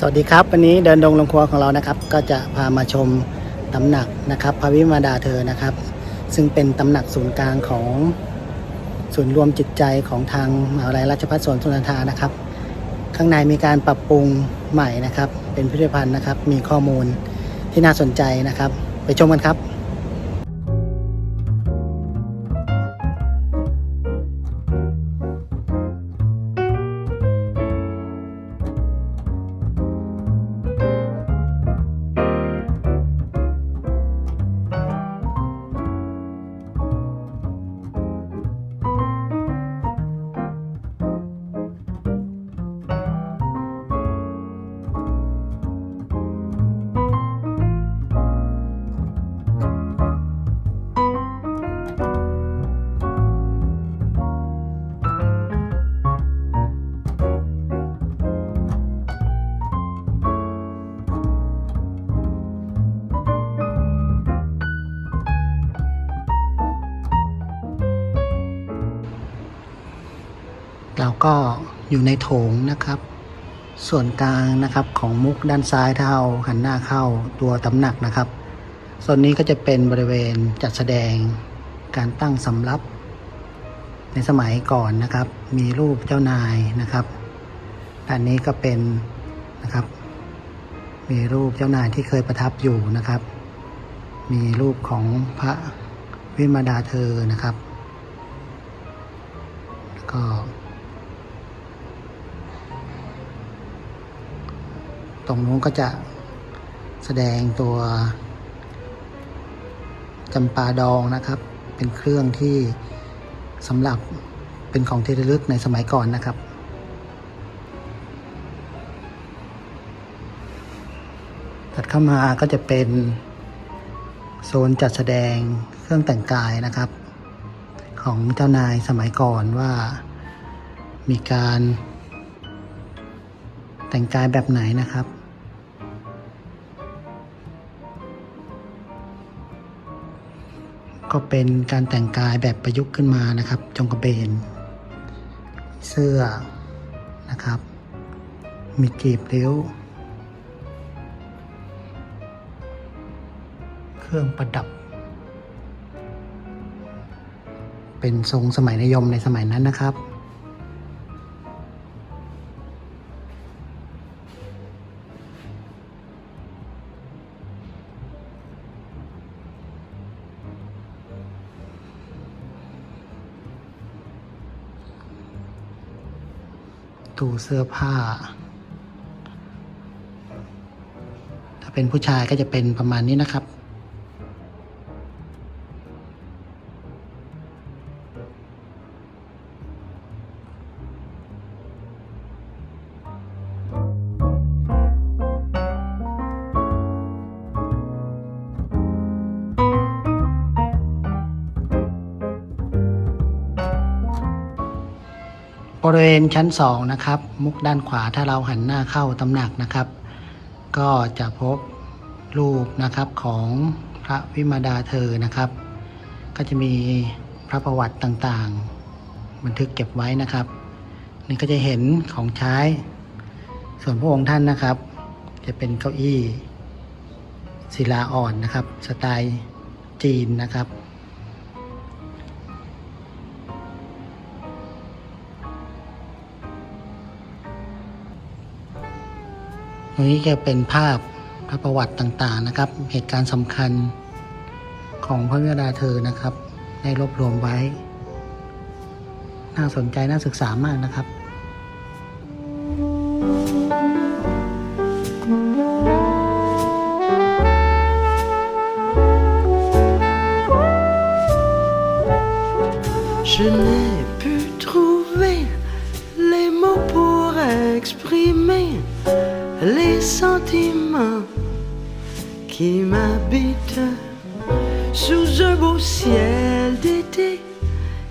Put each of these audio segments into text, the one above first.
สวัสดีครับ วันนี้เดินดงลงครัวของเรานะครับ ก็จะพามาชมตำหนักนะครับพระวิมาดาเธอนะครับ ซึ่งเป็นตำหนักศูนย์กลางของศูนย์รวมจิตใจของทางมหาวิทยาลัยราชภัฏสวนสุนันทานะครับ ข้างในมีการปรับปรุงใหม่นะครับ เป็นพิพิธภัณฑ์นะครับ มีข้อมูลที่น่าสนใจนะครับ ไปชมกันครับ ก็อยู่ในโถงนะครับ ส่วนกลางนะครับของมุกด้านซ้ายถ้าเราหันหน้าเข้าตัวตำหนักนะครับส่วนนี้ก็จะเป็นบริเวณจัดแสดงการตั้งสำรับ ในสมัยก่อนนะครับ มีรูปเจ้านายนะครับด้านนี้ก็เป็นนะครับ มีรูปเจ้านายที่เคยประทับอยู่นะครับ มีรูปของพระวิมาดาเธอนะครับแล้วก็ ตรงนู้นก็จะแสดงตัวจำปาดองนะครับ เป็นเครื่องที่สำหรับเป็นของที่ระลึกในสมัยก่อนนะครับ ถัดเข้ามาก็จะเป็นโซนจัดแสดงเครื่องแต่งกายนะครับ ของเจ้านายสมัยก่อนว่ามีการแต่งกายแบบไหนนะครับ ก็เป็นการแต่งกายแบบประยุกต์ขึ้นมานะครับ จงกระเบน เสื้อนะครับ มีจีบเลี้ยวเครื่องประดับ เป็นทรงสมัยนิยมในสมัยนั้นนะครับ ตู้เสื้อผ้า ถ้าเป็นผู้ชายก็จะเป็นประมาณนี้นะครับ บริเวณชั้นสองนะครับ มุกด้านขวาถ้าเราหันหน้าเข้าตำหนักนะครับ ก็จะพบรูปนะครับของพระวิมาดาเธอนะครับ ก็จะมีพระประวัติต่างๆ บันทึกเก็บไว้นะครับ นี่ก็จะเห็นของใช้ ส่วนพระองค์ท่านนะครับ จะเป็นเก้าอี้ศิลาอ่อนนะครับ สไตล์จีนนะครับ ตรงนี้จะเป็นภาพพระประวัติต่างๆนะครับ เหตุการณ์สำคัญของพระวิดาเธอนะครับ ได้รวบรวมไว้ น่าสนใจน่าศึกษามากนะครับ sentiment qui m'habite sous un beau ciel d'été,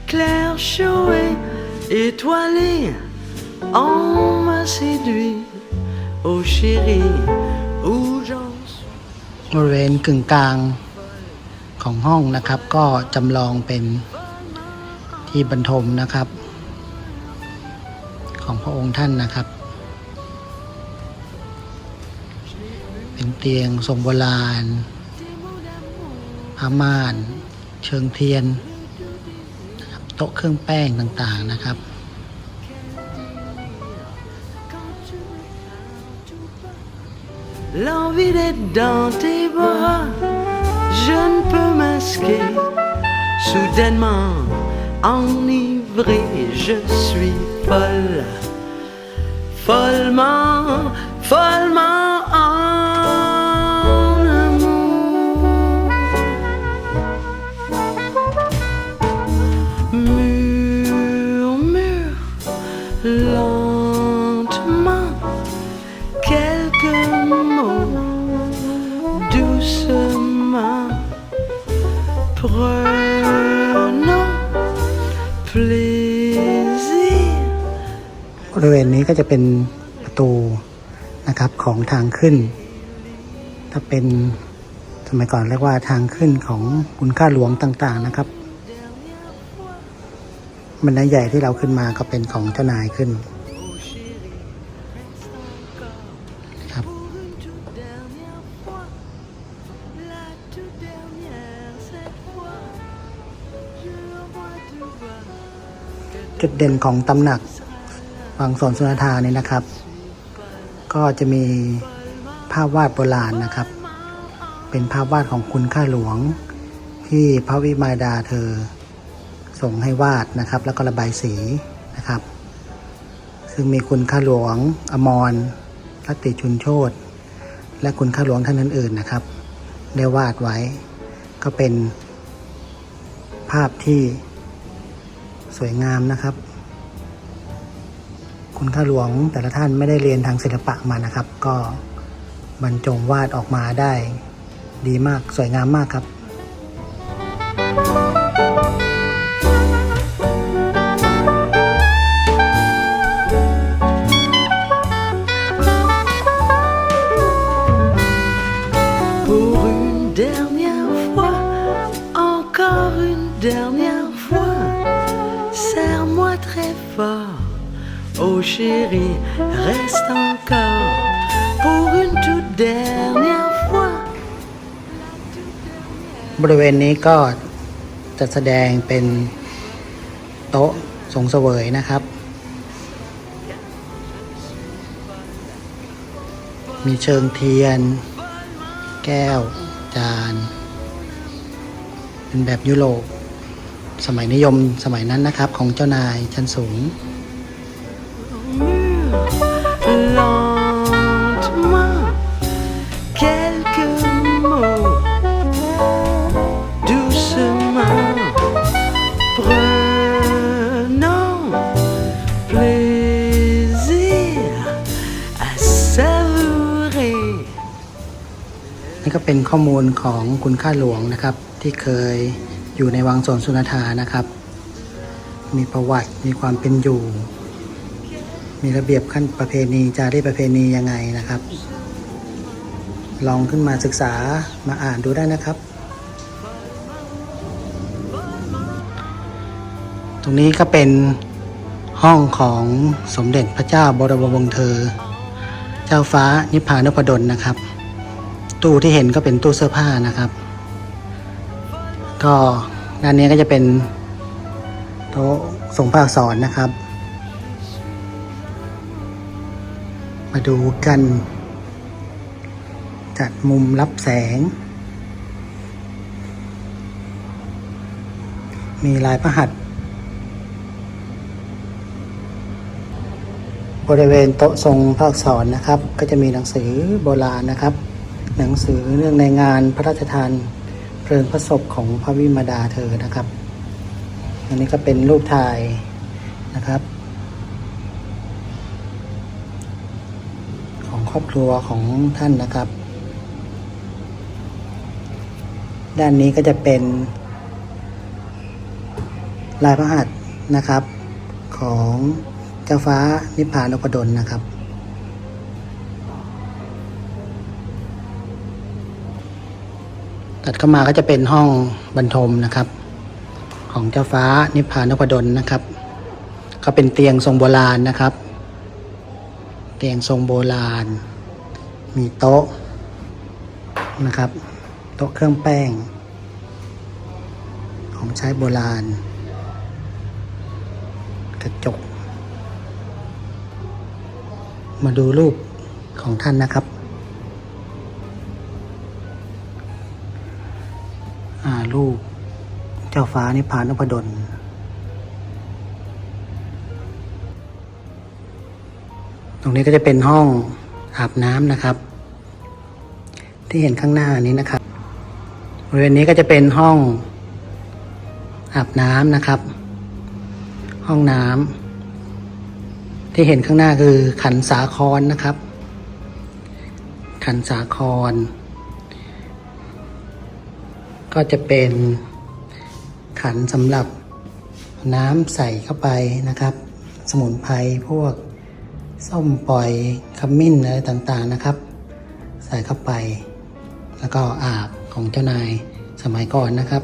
clair, chaud et étoilé. On m'a séduit, oh chérie, où j'en suis. บริเวณกึ่งกลางของห้องนะครับ ก็จำลองเป็นที่บรรทมนะครับ ของพระองค์ท่านนะครับ เป็นเตียงทรงโบราณผ้าม่าน เชิงเทียนนะครับโต๊ะเครื่องแป้งต่างๆนะครับ L'envie d'être dans tes bras, je ne peux masquer. Soudainement, enivré, je suis folle. Follement, follement บริเวณนี้ก็จะเป็นประตูนะครับของทางขึ้น ถ้าเป็นสมัยก่อนเรียกว่าทางขึ้นของคุณค่าหลวงต่างๆนะครับ มันไดใหญ่ที่เราขึ้นมาก็เป็นของเจ้านายขึ้น จุดเด่นของตำหนักวังสวนสุนทานี่นะครับ ก็จะมีภาพวาดโบราณนะครับ เป็นภาพวาดของคุณข้าหลวง ที่พระวิมายดาเธอส่งให้วาดนะครับ แล้วก็ระบายสีนะครับ ซึ่งมีคุณข้าหลวง อมรรัตติชุนโชตและคุณข้าหลวงท่านอื่นๆนะครับ ได้วาดไว้ก็เป็นภาพที่ สวยงามนะครับ คุณข้าหลวงแต่ละท่านไม่ได้เรียนทางศิลปะมานะครับ ก็บรรจงวาดออกมาได้ ดีมากสวยงามมากครับ très fort. Oh chérie, reste encore pour une toute dernière fois. บริเวณนี้ก็จะแสดงเป็นโต๊ะทรงเสวยนะครับ มีเชิงเทียน แก้ว จาน เป็นแบบยุโรป สมัยนิยมสมัยนั้นนะครับ ของเจ้านายชั้นสูง Lentement, quelques mots, doucement, prenons plaisir à savourer. นี่ก็เป็นข้อมูลของคุณค่าหลวงนะครับ ที่เคย อยู่ในวังสวนสุนทานะครับ มีประวัติมีความเป็นอยู่ มีระเบียบขั้นประเพณีจารีตประเพณียังไงนะครับ ลองขึ้นมาศึกษามาอ่านดูได้นะครับ ตรงนี้ก็เป็นห้องของสมเด็จพระเจ้าบรมวงศ์เธอ เจ้าฟ้านิพพานพดลนะครับ ตู้ที่เห็นก็เป็นตู้เสื้อผ้านะครับ ก็ ด้านนี้ก็จะเป็นโต๊ะส่งผ้าอักษรนะครับ มาดูกัน จัดมุมรับแสง มีลายพระหัตถ์บริเวณโต๊ะทรงพระอักษรนะครับ ก็จะมีหนังสือโบราณนะครับ หนังสือเรื่องในงานพระราชทาน เพลิงพระศพของพระวิมาดาเธอนะครับ อันนี้ก็เป็นรูปถ่ายนะครับ ของครอบครัวของท่านนะครับ ด้านนี้ก็จะเป็น ลายพระหัตถ์นะครับ ของเจ้าฟ้านิพพานพดลนะครับ ตัดเข้ามาก็จะเป็นห้องบรรทมนะครับ ของเจ้าฟ้านิพพานพดลนะครับ ก็เป็นเตียงทรงโบราณนะครับ เตียงทรงโบราณ มีโต๊ะนะครับ โต๊ะเครื่องแป้ง ของใช้โบราณ กระจก มาดูรูปของท่านนะครับ รูป เจ้าฟ้านิพพานนพดลตรงนี้ก็จะเป็นห้องอาบน้ำนะครับ ที่เห็นข้างหน้านี้นะครับบริเวณนี้ก็จะเป็นห้องอาบน้ำนะครับ ห้องน้ำที่เห็นข้างหน้าคือขันสาครนะครับ ขันสาคร ก็จะเป็นขันสำหรับน้ำใส่เข้าไปนะครับ สมุนไพรพวกส้มปล่อยขมิ้นอะไรต่างๆนะครับ ใส่เข้าไป แล้วก็อาบของเจ้านายสมัยก่อนนะครับ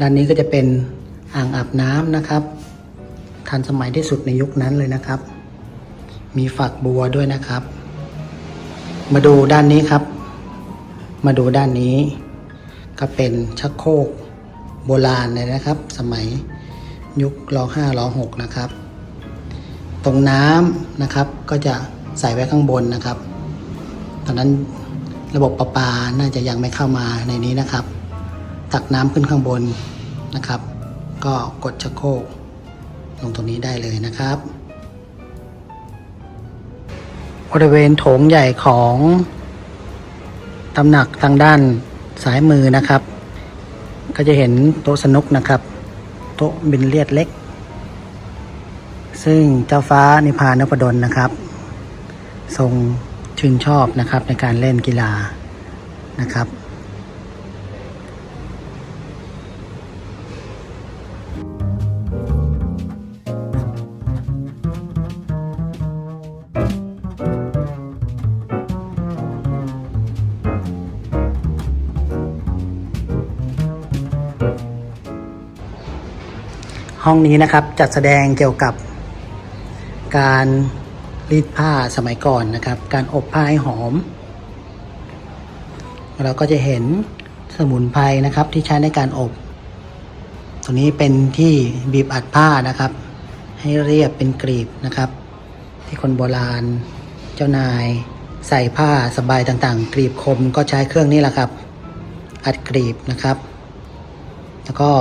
ด้านนี้ก็จะเป็นอ่างอาบน้ำนะครับ ทันสมัยที่สุดในยุคนั้นเลยนะครับ มีฝักบัวด้วยนะครับ มาดูด้านนี้ครับ มาดูด้านนี้ ก็เป็นชักโครกโบราณเลยนะครับ สมัยยุครห้ารหกนะครับ ตรงน้ำนะครับก็จะใส่ไว้ข้างบนนะครับ ตอนนั้นระบบประปาน่าจะยังไม่เข้ามาในนี้นะครับ ตักน้ำขึ้นข้างบนนะครับ ก็กดชักโครกลงตรงนี้ได้เลยนะครับ บริเวณโถงใหญ่ของตำหนักทางด้าน ซ้ายมือนะครับ ก็จะเห็นโต๊ะสนุกนะครับ โต๊ะบินเลียดเล็ก ซึ่งเจ้าฟ้านิพานพดลนะครับ ทรงชื่นชอบนะครับในการเล่นกีฬานะครับ ห้องนี้นะครับจัดแสดงเกี่ยวกับการรีดผ้าสมัยก่อนนะครับ การอบผ้าให้หอม เราก็จะเห็นสมุนไพรนะครับที่ใช้ในการอบ ตัวนี้เป็นที่บีบอัดผ้านะครับ ให้เรียบเป็นกรีบนะครับ ที่คนโบราณเจ้านายใส่ผ้าสบายต่างๆ กรีบคมก็ใช้เครื่องนี้แหละครับ อัดกรีบนะครับ แล้วก็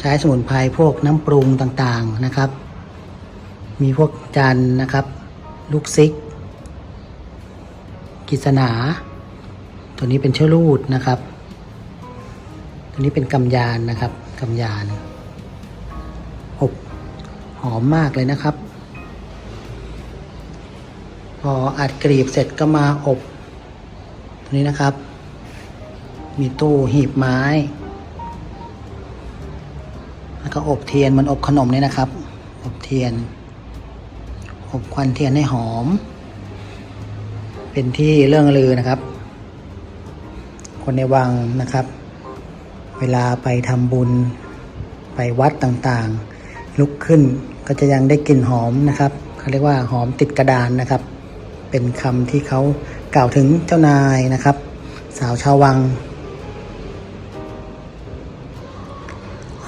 ใช้สมุนไพรพวกน้ำปรุงต่างๆนะครับ มีพวกจันนะครับ ลูกซิก กิษณาตัวนี้เป็นเชื้อรูดนะครับ ตัวนี้เป็นกำยานนะครับกำยานอบหอมมากเลยนะครับ พออัดกรีบเสร็จก็มาอบ ตัวนี้นะครับ มีตู้หีบไม้ แล้วก็อบเทียนเหมันอบขนมเนี่ยนะครับ อบเทียน อบควันเทียนให้หอม เป็นที่เรื่องลือนะครับ คนในวังนะครับ เวลาไปทำบุญไปวัดต่างๆ ลุกขึ้นก็จะยังได้กลิ่นหอมนะครับเขาเรียกว่าหอมติดกระดานนะครับ เป็นคำที่เขากล่าวถึงเจ้านายนะครับ สาวชาววัง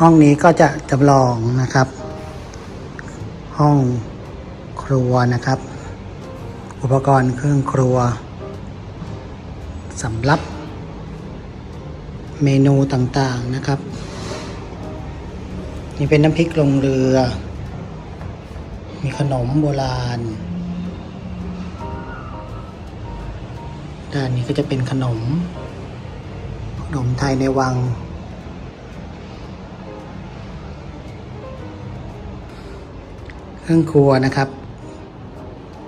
ห้องนี้ก็จะจำลองนะครับ ห้องครัวนะครับ อุปกรณ์เครื่องครัวสำหรับเมนูต่างๆนะครับ นี่เป็นน้ำพริกลงเรือ มีขนมโบราณ ด้านนี้ก็จะเป็นขนม ขนมไทยในวัง เครื่องครัวนะครับ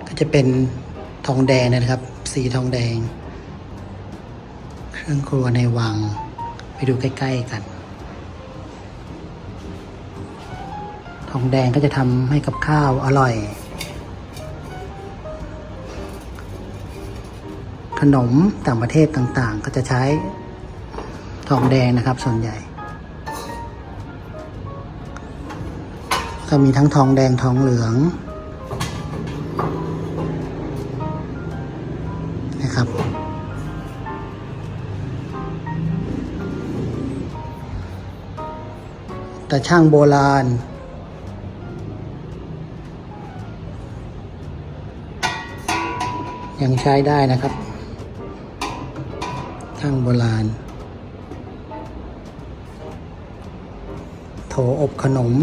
ก็จะเป็นทองแดงนะครับ สีทองแดง เครื่องครัวในวัง ไปดูใกล้ ๆ กัน ทองแดงก็จะทำให้กับข้าวอร่อย ขนมต่างประเทศต่างๆ ก็จะใช้ทองแดงนะครับส่วนใหญ่ ก็มีทั้งทองแดงทองเหลืองนะครับแต่ช่างโบราณ ยังใช้ได้นะครับ ช่างโบราณ โถอบขนม